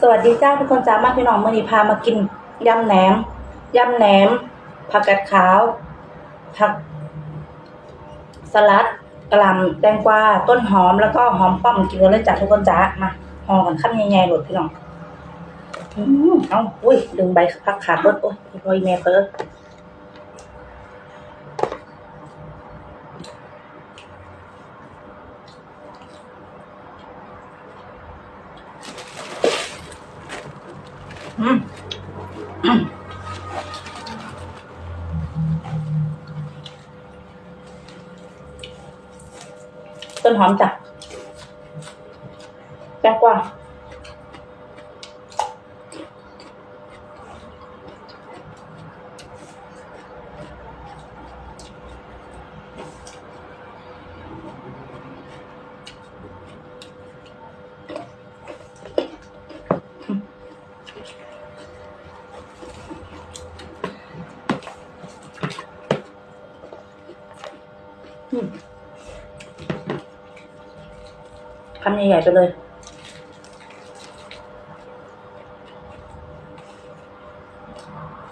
สวัสดีจ้าทุกคนจ้ามาพี่น้องมื่อนี้พามากินยำแหนมยำแหนม ผักกาดขาว ผัก สลัดกระหล่ำแตงกวาต้นหอมแล้วก็หอมป้อมกินกันเลยจ้าทุกคนจ้ามาห่อกันขั้นใหญ่ๆหลดพี่น้องอืมเอ้าอุ้ยดึงใบผักขาดรถโอ้ยพอยแม่เปิดอื ต้นหอมจ้ะแตงกวา คำใหญ่ๆไปเลย อ